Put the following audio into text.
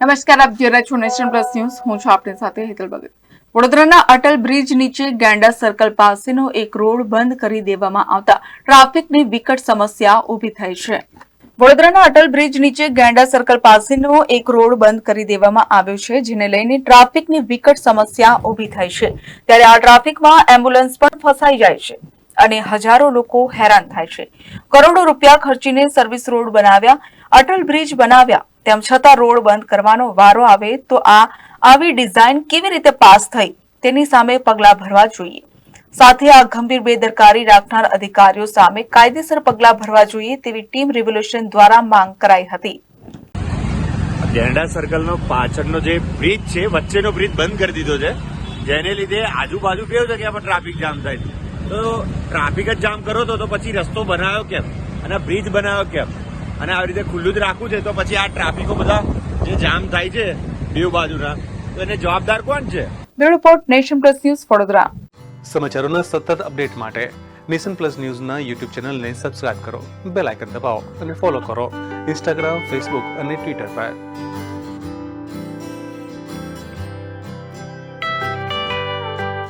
નમસ્કાર, આપ જોઈ રહ્યા છો નેશન પ્લસ ન્યૂઝ. હું છું આપની સાથે હેતલ ભગત. વડોદરાના અટલ બ્રિજ નીચે ગેંડા સર્કલ પાસેનો એક રોડ બંધ કરી દેવામાં આવતા ટ્રાફિકની વિકટ સમસ્યા ઊભી થઈ છે. વડોદરાના અટલ બ્રિજ નીચે ગેંડા સર્કલ પાસેનો એક રોડ બંધ કરી દેવામાં આવ્યો છે, જેને લઈને ટ્રાફિકની વિકટ સમસ્યા ઊભી થઈ છે. ત્યારે આ ટ્રાફિકમાં એમ્બ્યુલન્સ પણ ફસાઈ જાય છે અને હજારો લોકો હેરાન થાય છે. કરોડો રૂપિયા ખર્ચીને સર્વિસ રોડ બનાવ્યા, અટલ બ્રિજ બનાવ્યા તેમ છતાં રોડ બંધ કરવાનો વારો આવે તો આ આવી ડિઝાઇન કેવી રીતે પાસ થઈ તેની સામે પગલાં ભરવા જોઈએ. સાથે આ ગંભીર બેદરકારી રાખનાર અધિકારીઓ સામે કાયદેસર પગલાં ભરવા જોઈએ તેવી ટીમ રિવોલ્યુશન દ્વારા માંગ કરાઈ હતી. ગેરડા સર્કલનો પાછળનો જે બ્રિજ છે, વચ્ચેનો બ્રિજ બંધ કરી દીધો છે. જેને લીધે આજુબાજુ કેવું છે કે આપણે ટ્રાફિક જામ થાય તો ટ્રાફિક જ જામ કરો તો પછી રસ્તો બનાવ્યો કેમ? અને બ્રિજ બનાવ્યો કેમ? અને આવી રીતે ખુલ્લું જ રાખવું છે તો પછી આ ટ્રાફિકો બધા જે જામ થાય છે બેઉ બાજુના તો એને જવાબદાર કોણ છે? Bureau report Nation Plus News Vadodara. સમાચારોના સતત અપડેટ માટે નેશન પ્લસ ન્યૂઝના યુટ્યુબ ચેનલને સબસ્ક્રાઇબ કરો બેલ આઇકન દબાવો અને ફોલો કરો ઇન્સ્ટાગ્રામ ફેસબુક અને ટ્વિટર પર.